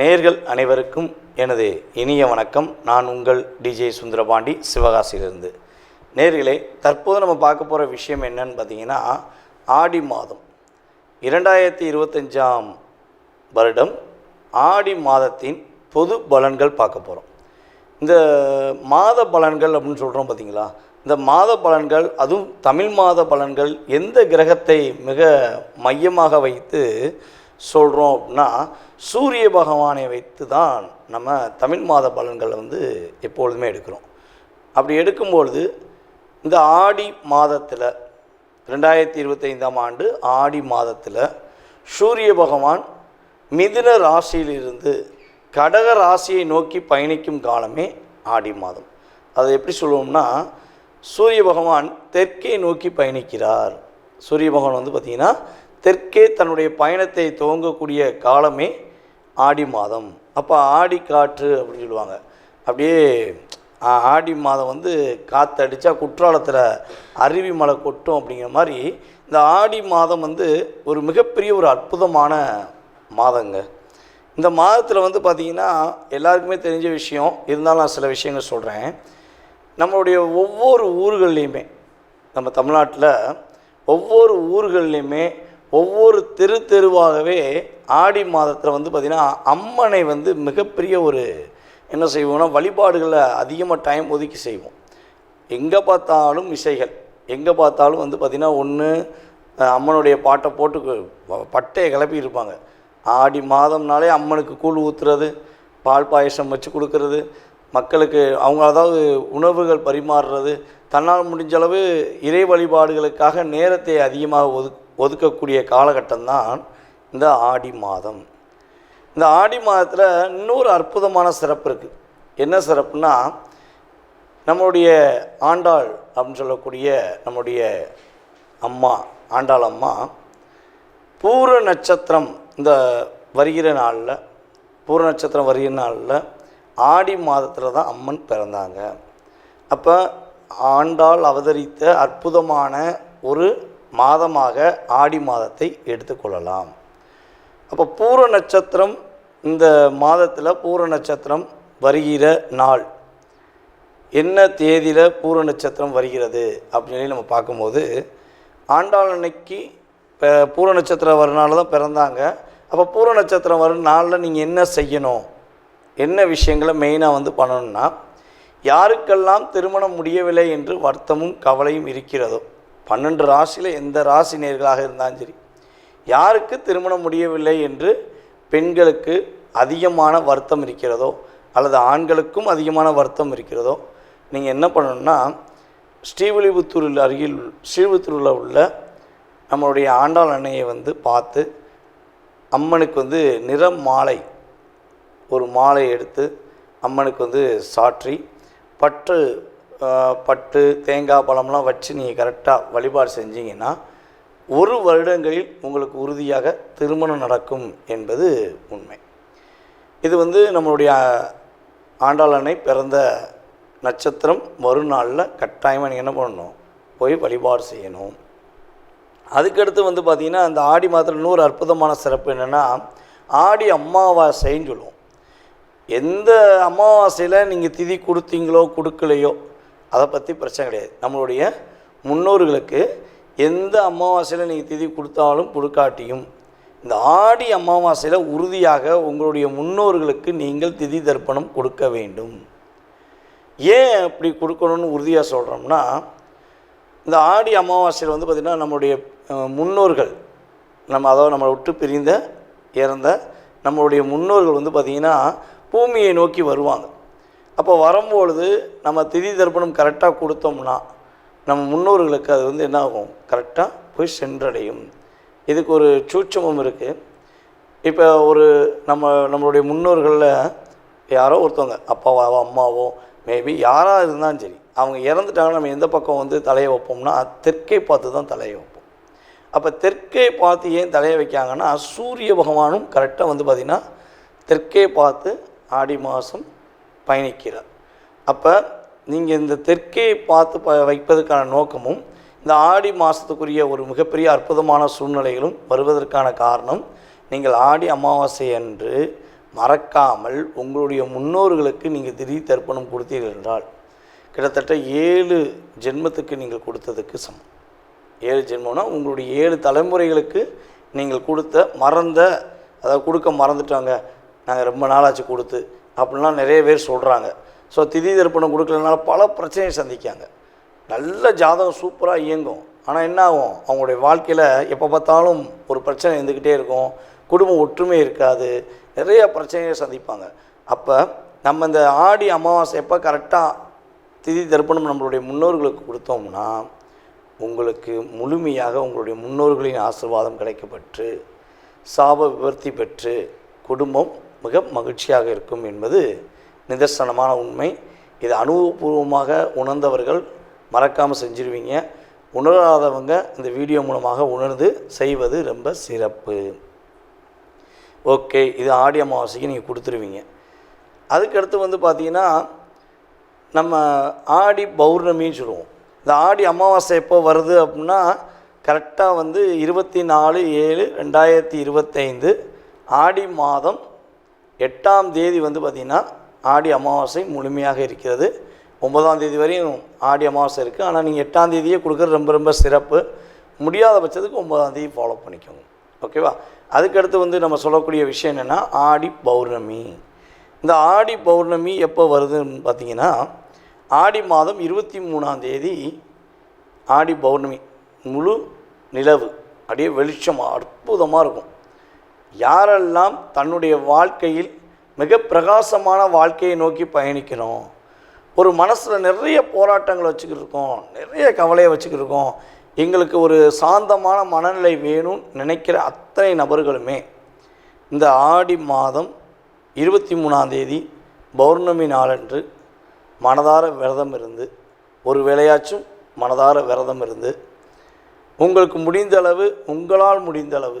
நேர்கள் அனைவருக்கும் எனது இனிய வணக்கம். நான் உங்கள் டிஜே சுந்தரபாண்டி சிவகாசியிலிருந்து. நேர்களே தற்போது நம்ம பார்க்க போகிற விஷயம் என்னன்னு பார்த்தீங்கன்னா ஆடி மாதம். இரண்டாயிரத்தி இருபத்தஞ்சாம் வருடம் ஆடி மாதத்தின் பொது பலன்கள் பார்க்க போகிறோம் இந்த மாத பலன்கள் அப்படின்னு சொல்கிறோம் பார்த்தீங்களா இந்த மாத பலன்கள் அதுவும் தமிழ் மாத பலன்கள் எந்த கிரகத்தை மிக மையமாக வைத்து சொல்கிறோம் அப்படின்னா சூரிய பகவானை வைத்து தான் நம்ம தமிழ் மாத பலன்களை வந்து எப்பொழுதுமே எடுக்கிறோம். அப்படி எடுக்கும்பொழுது இந்த ஆடி மாதத்தில் ரெண்டாயிரத்தி இருபத்தைந்தாம் ஆண்டு ஆடி மாதத்தில் சூரிய பகவான் மிதுன ராசியிலிருந்து கடக ராசியை நோக்கி பயணிக்கும் காலமே ஆடி மாதம். அதை எப்படி சொல்லுவோம்னா சூரிய பகவான் தெற்கே நோக்கி பயணிக்கிறார். சூரிய பகவான் வந்து பார்த்திங்கன்னா தெற்கே தன்னுடைய பயணத்தை துவங்கக்கூடிய காலமே ஆடி மாதம். அப்போ ஆடி காற்று அப்படின்னு சொல்லுவாங்க. அப்படியே ஆடி மாதம் வந்து காற்றடிச்சா குற்றாலத்தில் அருவி மலை கொட்டும் அப்படிங்கிற மாதிரி இந்த ஆடி மாதம் வந்து ஒரு மிகப்பெரிய ஒரு அற்புதமான மாதங்க. இந்த மாதத்தில் வந்து பார்த்திங்கன்னா எல்லாருக்குமே தெரிஞ்ச விஷயம் இருந்தாலும் நான் சில விஷயங்கள் சொல்கிறேன் நம்மளுடைய ஒவ்வொரு ஊர்கள்லேயுமே நம்ம தமிழ்நாட்டில் ஒவ்வொரு ஊர்கள்லேயுமே ஒவ்வொரு தெரு தெருவாகவே ஆடி மாதத்தில் வந்து பார்த்திங்கன்னா அம்மனை வந்து மிகப்பெரிய ஒரு என்ன செய்வோம்னா வழிபாடுகளை அதிகமாக டைம் ஒதுக்கி செய்வோம். எங்கே பார்த்தாலும் இசைகள் எங்கே பார்த்தாலும் வந்து பார்த்திங்கன்னா ஒன்று அம்மனுடைய பாட்டை போட்டு பட்டையை கிளப்பி இருப்பாங்க. ஆடி மாதம்னாலே அம்மனுக்கு கூழ் ஊற்றுறது பால் பாயசம் வச்சு கொடுக்கறது மக்களுக்கு அவங்க அதாவது உணவுகள் பரிமாறுறது தன்னால் முடிஞ்சளவு இறை வழிபாடுகளுக்காக நேரத்தை அதிகமாக ஒது ஒதுக்கக்கூடிய காலகட்டம்தான் இந்த ஆடி மாதம். இந்த ஆடி மாதத்தில் இன்னொரு அற்புதமான சிறப்பு இருக்குது என்ன சிறப்புனா நம்மளுடைய ஆண்டாள் அப்படின்னு சொல்லக்கூடிய நம்முடைய அம்மா ஆண்டாள் அம்மா பூர நட்சத்திரம் இந்த வருகிற நாளில் பூர நட்சத்திரம் வருகிற நாளில் ஆடி மாதத்தில் தான் அம்மன் பிறந்தாங்க. அப்போ ஆண்டாள் அவதரித்த அற்புதமான ஒரு மாதமாக ஆடி மாதத்தை எடுத்துக்கொள்ளலாம் அப்போ பூர நட்சத்திரம் இந்த மாதத்தில் பூர நட்சத்திரம் வருகிற நாள். என்ன தேதியில் பூர நட்சத்திரம் வருகிறது அப்படின்னு சொல்லி நம்ம பார்க்கும்போது ஆண்டாள் அன்னைக்கு இப்போ பூர நட்சத்திரம் வரனால தான் பிறந்தாங்க. அப்போ பூர நட்சத்திரம் வரும் நாளில் நீங்கள் என்ன செய்யணும்? என்ன விஷயங்களை மெயினாக வந்து பண்ணணும்னா யாருக்கெல்லாம் திருமணம் முடியவில்லை என்று வருத்தமும் கவலையும் இருக்கிறதோ பன்னெண்டு ராசியில் எந்த ராசி நேர்களாக இருந்தாலும் சரி யாருக்கு திருமணம் முடியவில்லை என்று பெண்களுக்கு அதிகமான வருத்தம் இருக்கிறதோ அல்லது ஆண்களுக்கும் அதிகமான வருத்தம் இருக்கிறதோ நீங்கள் என்ன பண்ணணும்னா ஸ்ரீவில்லிபுத்தூரில் அருகில் ஸ்ரீவில்லிபுத்தூரில் உள்ள நம்மளுடைய ஆண்டாள் அன்னையை வந்து பார்த்து அம்மனுக்கு வந்து நிறம் மாலை ஒரு மாலை எடுத்து அம்மனுக்கு வந்து சாற்றி பட்டு பட்டு தேங்காய் பழம்லாம் வச்சு நீங்கள் கரெக்டாக வழிபாடு செஞ்சீங்கன்னா ஒரு வருடங்களில் உங்களுக்கு உறுதியாக திருமணம் நடக்கும் என்பது உண்மை. இது வந்து நம்மளுடைய ஆண்டாளனை பிறந்த நட்சத்திரம் மறுநாளில் கட்டாயமாக நீங்கள் என்ன பண்ணணும்? போய் வழிபாடு செய்யணும். அதுக்கடுத்து வந்து பார்த்திங்கன்னா அந்த ஆடி மாதத்தில் இன்னொரு அற்புதமான சிறப்பு என்னென்னா ஆடி அமாவாசைன்னு சொல்லுவோம். எந்த அமாவாசையில் நீங்கள் திதி கொடுத்தீங்களோ கொடுக்கலையோ அதை பற்றி பிரச்சனை கிடையாது. நம்மளுடைய முன்னோர்களுக்கு எந்த அமாவாசையில் நீங்கள் திதி கொடுத்தாலும் கொடுக்காட்டியும் இந்த ஆடி அமாவாசையில் உறுதியாக உங்களுடைய முன்னோர்களுக்கு நீங்கள் திதி தர்ப்பணம் கொடுக்க வேண்டும். ஏன் அப்படி கொடுக்கணும்னு உறுதியாக சொல்கிறோம்னா இந்த ஆடி அமாவாசையில் வந்து பார்த்திங்கன்னா நம்மளுடைய முன்னோர்கள் நம்ம அதாவது நம்மளை விட்டு பிரிந்த இறந்த நம்மளுடைய முன்னோர்கள் வந்து பார்த்திங்கன்னா பூமியை நோக்கி வருவாங்க. அப்போ வரும்பொழுது நம்ம திதி தர்ப்பணம் கரெக்டாக கொடுத்தோம்னா நம்ம முன்னோர்களுக்கு அது வந்து என்ன ஆகும்? கரெக்டாக போய் சென்றடையும். இதுக்கு ஒரு சூட்சமம் இருக்குது இப்போ ஒரு நம்ம நம்மளுடைய முன்னோர்களில் யாரோ ஒருத்தவங்க அப்பாவோ அம்மாவோ மேபி யாராக இருந்தாலும் சரி அவங்க இறந்துட்டாங்கன்னா நம்ம எந்த பக்கம் வந்து தலையை வைப்போம்னா தெற்கே பார்த்து தான் தலையை வைப்போம். அப்போ தெற்கே பார்த்து ஏன் தலையை வைக்காங்கன்னா சூரிய பகவானும் கரெக்டாக வந்து பார்த்திங்கன்னா தெற்கே பார்த்து ஆடி மாதம் பயணிக்கிறார். அப்போ நீங்கள் இந்த தெற்கே பார்த்து ப வைப்பதற்கான நோக்கமும் இந்த ஆடி மாதத்துக்குரிய ஒரு மிகப்பெரிய அற்புதமான சூழ்நிலைகளும் வருவதற்கான காரணம் நீங்கள் ஆடி அமாவாசை அன்று மறக்காமல் உங்களுடைய முன்னோர்களுக்கு நீங்கள் திடீர் தர்ப்பணம் கொடுத்தீர்கள் என்றால் கிட்டத்தட்ட ஏழு ஜென்மத்துக்கு நீங்கள் கொடுத்ததுக்கு சமம். ஏழு ஜென்மம்னா உங்களுடைய ஏழு தலைமுறைகளுக்கு நீங்கள் கொடுத்த மறந்த அதாவது கொடுக்க மறந்துட்டாங்க நாங்கள் ரொம்ப நாளாச்சு கொடுத்து அப்படின்லாம் நிறைய பேர் சொல்கிறாங்க ஸோ திதி தர்ப்பணம் கொடுக்கலனால பல பிரச்சனையை சந்திக்காங்க. நல்ல ஜாதகம் சூப்பராக இயங்கும். ஆனால் என்ன ஆகும்? அவங்களுடைய வாழ்க்கையில் எப்போ பார்த்தாலும் ஒரு பிரச்சனை இருந்துக்கிட்டே இருக்கும். குடும்ப ஒற்றுமை இருக்காது. நிறைய பிரச்சனையை சந்திப்பாங்க. அப்போ நம்ம இந்த ஆடி அமாவாசை எப்போ கரெக்டாக திதி தர்ப்பணம் நம்மளுடைய முன்னோர்களுக்கு கொடுத்தோம்னா உங்களுக்கு முழுமையாக உங்களுடைய முன்னோர்களின் ஆசீர்வாதம் கிடைக்கப்பெற்று சாப விவர்த்தி பெற்று குடும்பம் மிக மகிழ்ச்சியாக இருக்கும் என்பது நிதர்சனமான உண்மை. இது அனுபவபூர்வமாக உணர்ந்தவர்கள் மறக்காமல் செஞ்சிருவீங்க. உணராதவங்க இந்த வீடியோ மூலமாக உணர்ந்து செய்வது ரொம்ப சிறப்பு. ஓகே இது ஆடி அமாவாசைக்கு நீங்கள் கொடுத்துருவீங்க. அதுக்கடுத்து வந்து பார்த்தீங்கன்னா நம்ம ஆடி பௌர்ணமின்னு சொல்லுவோம். இந்த ஆடி அமாவாசை எப்போ வருது அப்படின்னா கரெக்டாக வந்து இருபத்தி நாலு ஏழு ரெண்டாயிரத்தி இருபத்தைந்து ஆடி மாதம் எட்டாம் தேதி வந்து பார்த்திங்கன்னா ஆடி அமாவாசை முழுமையாக இருக்கிறது. ஒன்பதாம் தேதி வரையும் ஆடி அமாவாசை இருக்குது ஆனால் நீங்கள் எட்டாம் தேதியே கொடுக்குறது ரொம்ப ரொம்ப சிறப்பு. முடியாத பட்சத்துக்கு ஒன்பதாம் தேதி ஃபாலோ பண்ணிக்கோங்க. ஓகேவா அதுக்கடுத்து வந்து நம்ம சொல்லக்கூடிய விஷயம் என்னென்னா ஆடி பௌர்ணமி. இந்த ஆடி பௌர்ணமி எப்போ வருதுன்னு பார்த்தீங்கன்னா ஆடி மாதம் இருபத்தி மூணாம் தேதி ஆடி பௌர்ணமி முழு நிலவு. அப்படியே வெளிச்சம் அற்புதமாக இருக்கும். யாரெல்லாம் தன்னுடைய வாழ்க்கையில் மிக பிரகாசமான வாழ்க்கையை நோக்கி பயணிக்கிறோம் ஒரு மனசில் நிறைய போராட்டங்களை வச்சுக்கிட்டு இருக்கோம் நிறைய கவலையை வச்சுக்கிட்டு இருக்கோம் எங்களுக்கு ஒரு சாந்தமான மனநிலை வேணும்னு நினைக்கிற அத்தனை நபர்களுமே இந்த ஆடி மாதம் இருபத்தி மூணாந்தேதி பௌர்ணமி நாளன்று மனதார விரதம் இருந்து ஒரு வேளையாச்சும் மனதார விரதம் இருந்து உங்களுக்கு முடிந்த அளவு உங்களால் முடிந்தளவு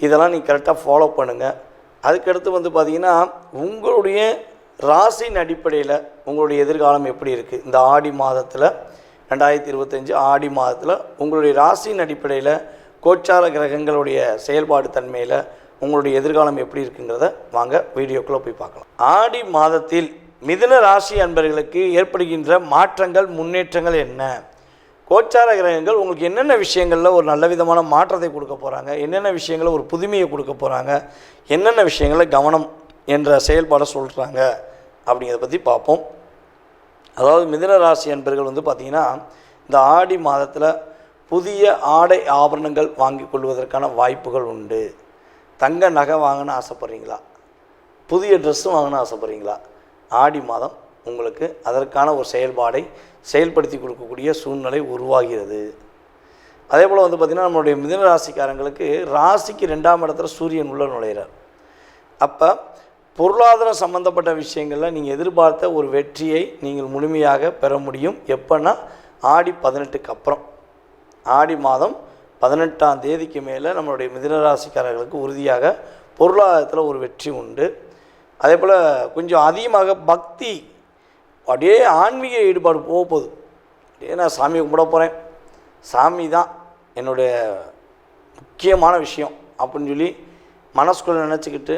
இதெல்லாம் நீ கரெக்டாக ஃபாலோ பண்ணுங்கள் அதுக்கடுத்து வந்து பார்த்திங்கன்னா உங்களுடைய ராசியின் அடிப்படையில் உங்களுடைய எதிர்காலம் எப்படி இருக்குது இந்த ஆடி மாதத்தில் ரெண்டாயிரத்தி இருபத்தஞ்சு ஆடி மாதத்தில் உங்களுடைய ராசியின் அடிப்படையில் கோச்சார கிரகங்களுடைய செயல்பாடு தன்மையில் உங்களுடைய எதிர்காலம் எப்படி இருக்குங்கிறத வாங்க வீடியோக்குள்ளே போய் பார்க்கலாம். ஆடி மாதத்தில் மிதுன ராசி அன்பர்களுக்கு ஏற்படுகின்ற மாற்றங்கள் முன்னேற்றங்கள் என்ன? கோச்சார கிரகங்கள் உங்களுக்கு என்னென்ன விஷயங்களில் ஒரு நல்ல விதமான மாற்றத்தை கொடுக்க போகிறாங்க என்னென்ன விஷயங்களில் ஒரு புதுமையை கொடுக்க போகிறாங்க என்னென்ன விஷயங்களில் கவனம் என்ற செயல்பாடை சொல்கிறாங்க அப்படிங்கிறத பற்றி பார்ப்போம். அதாவது மிதுன ராசி அன்பர்கள் வந்து பார்த்திங்கன்னா இந்த ஆடி மாதத்தில் புதிய ஆடை ஆபரணங்கள் வாங்கி கொள்வதற்கான வாய்ப்புகள் உண்டு. தங்க நகை வாங்கணும்னு ஆசைப்பட்றீங்களா? புதிய ட்ரெஸ்ஸும் வாங்கணும்னு ஆசைப்பட்றீங்களா? ஆடி மாதம் உங்களுக்கு அதற்கான ஒரு செயல்பாடை செயல்படுத்தி கொடுக்கக்கூடிய சூழ்நிலை உருவாகிறது. அதே போல் வந்து பார்த்திங்கன்னா நம்மளுடைய மிதன ராசிக்காரங்களுக்கு ராசிக்கு ரெண்டாம் இடத்துல சூரியன் உள்ள நுழையிறார். அப்போ பொருளாதாரம் சம்மந்தப்பட்ட விஷயங்களில் நீங்கள் எதிர்பார்த்த ஒரு வெற்றியை நீங்கள் முழுமையாக பெற முடியும். எப்போன்னா ஆடி பதினெட்டுக்கு அப்புறம். ஆடி மாதம் பதினெட்டாம் தேதிக்கு மேலே நம்மளுடைய மிதனராசிக்காரர்களுக்கு உறுதியாக பொருளாதாரத்தில் ஒரு வெற்றி உண்டு. அதே போல் கொஞ்சம் அதிகமாக பக்தி அப்படியே ஆன்மீக ஈடுபாடு போக போகுது. அப்படியே நான் சாமி கும்பிட போகிறேன் சாமி தான் என்னுடைய முக்கியமான விஷயம் அப்படின்னு சொல்லி மனசுக்குள்ளே நினச்சிக்கிட்டு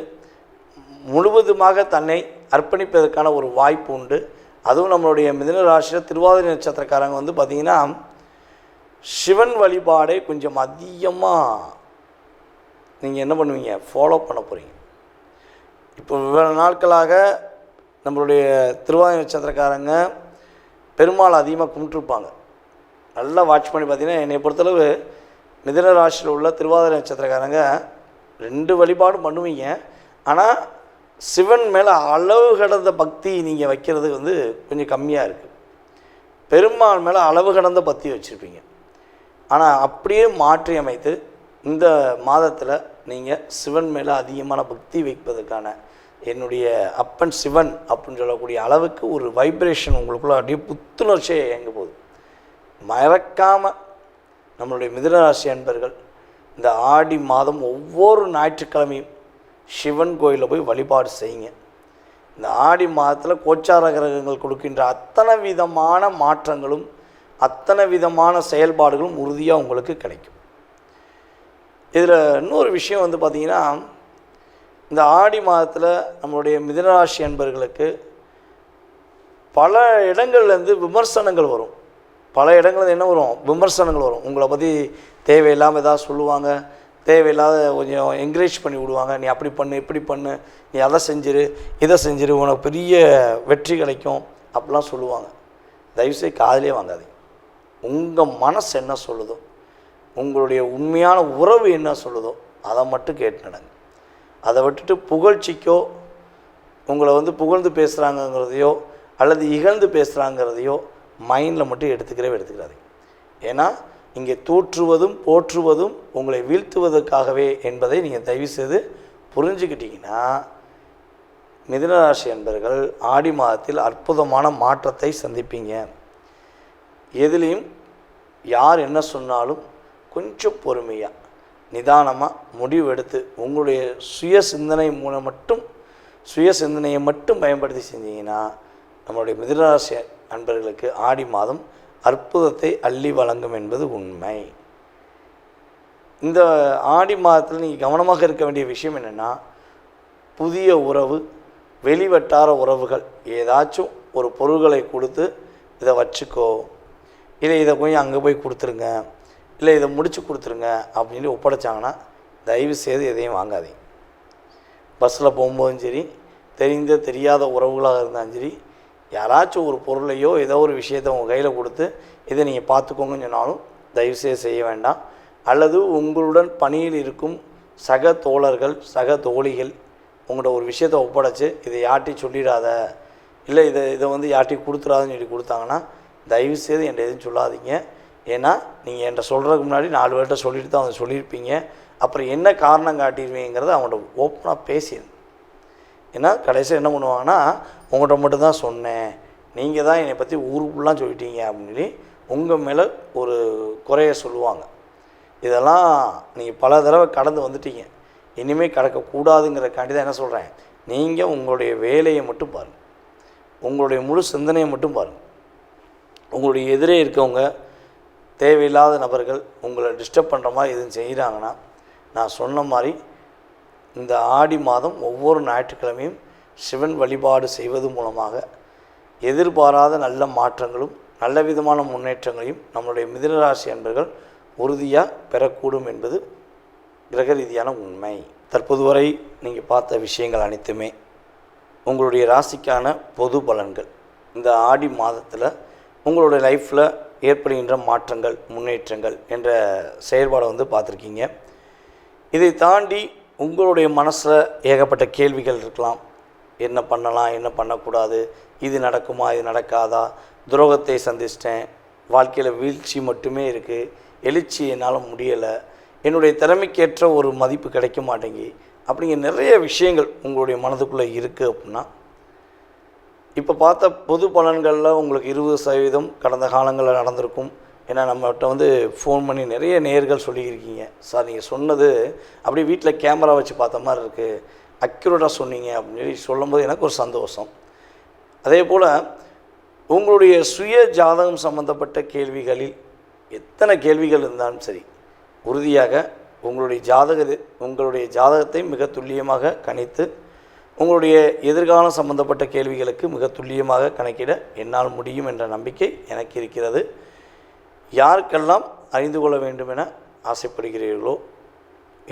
முழுவதுமாக தன்னை அர்ப்பணிப்பதற்கான ஒரு வாய்ப்பு உண்டு. அதுவும் நம்மளுடைய மிதன ராசியில் திருவாதிரை நட்சத்திரக்காரங்க வந்து பார்த்திங்கன்னா சிவன் வழிபாடை கொஞ்சம் அதிகமாக நீங்கள் என்ன பண்ணுவீங்க? ஃபாலோ பண்ண போகிறீங்க இப்போ இவ்வளோ நாட்களாக நம்மளுடைய திருவாதிரை நட்சத்திரக்காரங்க பெருமாள் அதிகமாக கும்பிட்டுருப்பாங்க. நல்லா வாட்ச் பண்ணி பார்த்தீங்கன்னா என்னை பொறுத்தளவு மிதன ராசியில் உள்ள திருவாதிரை நட்சத்திரக்காரங்க ரெண்டு வழிபாடும் பண்ணுவீங்க. ஆனால் சிவன் மேலே அளவு கடந்த பக்தி நீங்கள் வைக்கிறது வந்து கொஞ்சம் கம்மியாக இருக்குது பெருமாள் மேலே அளவு கடந்த பக்தி வச்சுருப்பீங்க. ஆனால் அப்படியே மாற்றி அமைத்து இந்த மாதத்தில் நீங்கள் சிவன் மேலே அதிகமான பக்தி வைப்பதற்கான என்னுடைய அப்பன் சிவன் அப்படின்னு சொல்லக்கூடிய அளவுக்கு ஒரு வைப்ரேஷன் உங்களுக்குள்ள அப்படியே புத்துணர்ச்சியை இயங்க போகுது. மறக்காமல் நம்மளுடைய மிதனராசி அன்பர்கள் இந்த ஆடி மாதம் ஒவ்வொரு ஞாயிற்றுக்கிழமையும் சிவன் கோயிலில் போய் வழிபாடு செய்யுங்க. இந்த ஆடி மாதத்தில் கோச்சார கிரகங்கள் கொடுக்கின்ற அத்தனை விதமான மாற்றங்களும் அத்தனை விதமான செயல்பாடுகளும் உறுதியாக உங்களுக்கு கிடைக்கும். இதில் இன்னொரு விஷயம் வந்து பார்த்திங்கன்னா இந்த ஆடி மாதத்தில் நம்மளுடைய மிதனராசி என்பர்களுக்கு பல இடங்கள்லேருந்து விமர்சனங்கள் வரும். பல இடங்கள்ல என்ன வரும்? விமர்சனங்கள் வரும். உங்களை பற்றி தேவையில்லாமல் ஏதாவது சொல்லுவாங்க. தேவையில்லாத கொஞ்சம் என்கரேஜ் பண்ணி விடுவாங்க. நீ அப்படி பண்ணு இப்படி பண்ணு. நீ அதை செஞ்சிரு இதை செஞ்சிரு. உனக்கு பெரிய வெற்றி கிடைக்கும். அப்படிலாம் சொல்லுவாங்க. தயவுசெய்து காதலே வாங்காதீங்க. உங்கள் மனசு என்ன சொல்லுதோ உங்களுடைய உண்மையான உறவு என்ன சொல்லுதோ அதை மட்டும் கேட்டு நடங்க. அதை விட்டுட்டு புகழ்ச்சிக்கோ உங்களை வந்து புகழ்ந்து பேசுகிறாங்கங்கிறதையோ அல்லது இகழ்ந்து பேசுகிறாங்கிறதையோ மைண்டில் மட்டும் எடுத்துக்கிறவே எடுத்துக்கிறாதீங்க ஏன்னா இங்கே தூற்றுவதும் போற்றுவதும் உங்களை வீழ்த்துவதற்காகவே என்பதை நீங்கள் தயவு செய்து புரிஞ்சுக்கிட்டீங்கன்னா மிதுனராசி என்பர்கள் ஆடி மாதத்தில் அற்புதமான மாற்றத்தை சந்திப்பீங்க. எதுலேயும் யார் என்ன சொன்னாலும் கொஞ்சம் பொறுமையாக நிதானமாக முடிவு எடுத்து உங்களுடைய சுய சிந்தனை மூலம் மட்டும் சுய சிந்தனையை மட்டும் பயன்படுத்தி செஞ்சீங்கன்னா நம்மளுடைய மிதுனராசி நண்பர்களுக்கு ஆடி மாதம் அற்புதத்தை அள்ளி வழங்கும் என்பது உண்மை. இந்த ஆடி மாதத்தில் நீங்கள் கவனமாக இருக்க வேண்டிய விஷயம் என்னென்னா புதிய உறவு வெளிவட்டார உறவுகள் ஏதாச்சும் ஒரு பொருள்களை கொடுத்து இதை வச்சுக்கோ. இல்லை இதை போய் அங்கே போய் கொடுத்துருங்க. இல்லை இதை முடித்து கொடுத்துருங்க அப்படின்னு ஒப்படைச்சாங்கன்னா தயவு செய்து எதையும் வாங்காதீங்க. பஸ்ஸில் போகும்போதும் சரி தெரிந்த தெரியாத உறவுகளாக இருந்தாலும் சரி யாராச்சும் ஒரு பொருளையோ ஏதோ ஒரு விஷயத்தை உங்கள் கையில் கொடுத்து இதை நீங்கள் பார்த்துக்கோங்கன்னு சொன்னாலும் தயவுசெய்து செய்ய வேண்டாம். அல்லது உங்களுடன் பணியில் இருக்கும் சக தோழர்கள் சக தோழிகள் உங்கள்கிட்ட ஒரு விஷயத்தை ஒப்படைச்சு இதை யார்ட்டையும் சொல்லிடாத. இல்லை இதை இதை வந்து யார்ட்டையும் கொடுத்துடாதுன்னு சொல்லி கொடுத்தாங்கன்னா தயவுசெய்து என்கிட்ட எதுவும் சொல்லாதீங்க. ஏன்னா நீங்கள் என்கிட்ட சொல்கிறதுக்கு முன்னாடி நாலு பேர்கிட்ட சொல்லிட்டு தான் அவங்க சொல்லியிருப்பீங்க. அப்புறம் என்ன காரணம் காட்டிடுவீங்கிறத அவங்கள்ட்ட ஓப்பனாக பேசிடுங்க ஏன்னா கடைசியாக என்ன பண்ணுவாங்கன்னா உங்கள்கிட்ட மட்டும் தான் சொன்னேன். நீங்கள் தான் என்னை பற்றி ஊருக்குலாம் சொல்லிட்டீங்க அப்படின்னு சொல்லி உங்கள் மேலே ஒரு குறைய சொல்லுவாங்க. இதெல்லாம் நீங்கள் பல தடவை கடந்து வந்துட்டீங்க. இனிமேல் கடக்கக்கூடாதுங்கிறக்காண்டி தான் என்ன சொல்கிறேன் நீங்கள் உங்களுடைய வேலையை மட்டும் பாருங்கள் உங்களுடைய முழு சிந்தனையை மட்டும் பாருங்கள் உங்களுடைய எதிரே இருக்கவங்க தேவையில்லாத நபர்கள் உங்களை டிஸ்டர்ப் பண்ணுற மாதிரி எதுவும் செய்கிறாங்கன்னா நான் சொன்ன மாதிரி இந்த ஆடி மாதம் ஒவ்வொரு ஞாயிற்றுக்கிழமையும் சிவன் வழிபாடு செய்வது மூலமாக எதிர்பாராத நல்ல மாற்றங்களும் நல்ல விதமான முன்னேற்றங்களையும் நம்மளுடைய மிதனராசி அன்பர்கள் உறுதியாக பெறக்கூடும் என்பது கிரக ரீதியான உண்மை. தற்போது வரை நீங்கள் பார்த்த விஷயங்கள் அனைத்துமே உங்களுடைய ராசிக்கான பொது பலன்கள். இந்த ஆடி மாதத்தில் உங்களுடைய லைஃப்பில் ஏற்படுகின்ற மாற்றங்கள் முன்னேற்றங்கள் என்ற செயல்பாடை வந்து பார்த்துருக்கீங்க. இதை தாண்டி உங்களுடைய மனசில் ஏகப்பட்ட கேள்விகள் இருக்கலாம். என்ன பண்ணலாம் என்ன பண்ணக்கூடாது இது நடக்குமா இது நடக்காதா? துரோகத்தை சந்திச்சிட்டேன். வாழ்க்கையில் வீழ்ச்சி மட்டுமே இருக்குது எழுச்சி என்னால் முடியலை. என்னுடைய திறமைக்கேற்ற ஒரு மதிப்பு கிடைக்க மாட்டேங்கி அப்படிங்கிற நிறைய விஷயங்கள் உங்களுடைய மனதுக்குள்ளே இருக்குது அப்படின்னா இப்போ பார்த்த பொது பலன்களில் உங்களுக்கு இருபது சதவீதம் கடந்த காலங்களில் நடந்திருக்கும். ஏன்னா நம்மகிட்ட வந்து ஃபோன் பண்ணி நிறைய நேர்கள் சொல்லியிருக்கீங்க. சார் நீங்கள் சொன்னது அப்படியே வீட்டில் கேமரா வச்சு பார்த்த மாதிரி இருக்குது அக்யூரேட்டாக சொன்னீங்க அப்படின்னு சொல்லி சொல்லும்போது எனக்கு ஒரு சந்தோஷம். அதே போல் உங்களுடைய சுய ஜாதகம் சம்மந்தப்பட்ட கேள்விகளில் எத்தனை கேள்விகள் இருந்தாலும் சரி உறுதியாக உங்களுடைய ஜாதக உங்களுடைய ஜாதகத்தை மிக துல்லியமாக கணித்து உங்களுடைய எதிர்காலம் சம்பந்தப்பட்ட கேள்விகளுக்கு மிக துல்லியமாக கணக்கிட என்னால் முடியும் என்ற நம்பிக்கை எனக்கு இருக்கிறது. யாருக்கெல்லாம் அறிந்து கொள்ள வேண்டும் என ஆசைப்படுகிறீர்களோ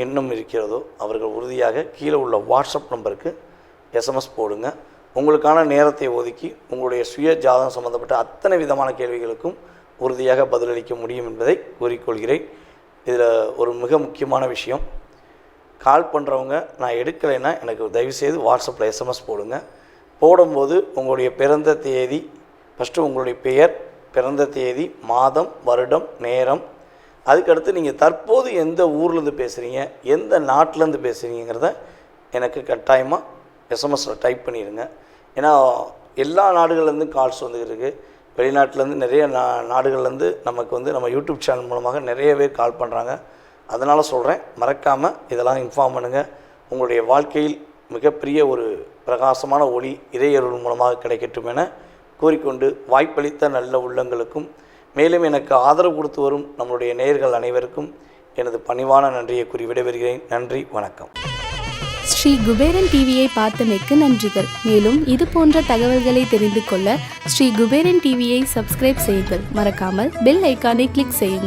எண்ணம் இருக்கிறதோ அவர்கள் உறுதியாக கீழே உள்ள வாட்ஸ்அப் நம்பருக்கு எஸ்எம்எஸ் போடுங்க. உங்களுக்கான நேரத்தை ஒதுக்கி உங்களுடைய சுய ஜாதகம் சம்பந்தப்பட்ட அத்தனை விதமான கேள்விகளுக்கும் உறுதியாக பதிலளிக்க முடியும் என்பதை கூறிக்கொள்கிறேன். இதில் ஒரு மிக முக்கியமான விஷயம் கால் பண்ணுறவங்க நான் எடுக்கலைன்னா எனக்கு தயவுசெய்து வாட்ஸ்அப்பில் எஸ்எம்எஸ் போடுங்க. போடும்போது உங்களுடைய பிறந்த தேதி ஃபஸ்ட்டு உங்களுடைய பெயர் பிறந்த தேதி மாதம் வருடம் நேரம். அதுக்கடுத்து நீங்கள் தற்போது எந்த ஊர்லேருந்து பேசுகிறீங்க எந்த நாட்டிலேருந்து பேசுகிறீங்கிறத எனக்கு கட்டாயமாக எஸ்எம்எஸில் டைப் பண்ணிடுங்க ஏன்னா எல்லா நாடுகள்லேருந்து கால்ஸ் வந்துக்கிட்டு வெளிநாட்டிலேருந்து நிறைய நா நாடுகள்லேருந்து நமக்கு வந்து நம்ம யூடியூப் சேனல் மூலமாக நிறைய பேர் கால் பண்ணுறாங்க அதனால் சொல்கிறேன் மறக்காமல் இதெல்லாம் இன்ஃபார்ம் பண்ணுங்கள் உங்களுடைய வாழ்க்கையில் மிகப்பெரிய ஒரு பிரகாசமான ஒளி இறையருள் மூலமாக கிடைக்கட்டும் என கூறிக்கொண்டு வாய்ப்பளித்த நல்ல உள்ளங்களுக்கும் மேலும் எனக்கு ஆதரவு கொடுத்து வரும் நம்மளுடைய நேயர்கள் அனைவருக்கும் எனது பணிவான நன்றியை கூறி விடைபெறுகிறேன். நன்றி வணக்கம். ஸ்ரீ குபேரன் டிவியை பார்த்தமைக்கு நன்றிகள். மேலும் இது போன்ற தகவல்களை தெரிந்து கொள்ள ஸ்ரீ குபேரன் டிவியை சப்ஸ்கிரைப் செய்யுங்கள். மறக்காமல் பெல் ஐக்கானை கிளிக் செய்யுங்கள்.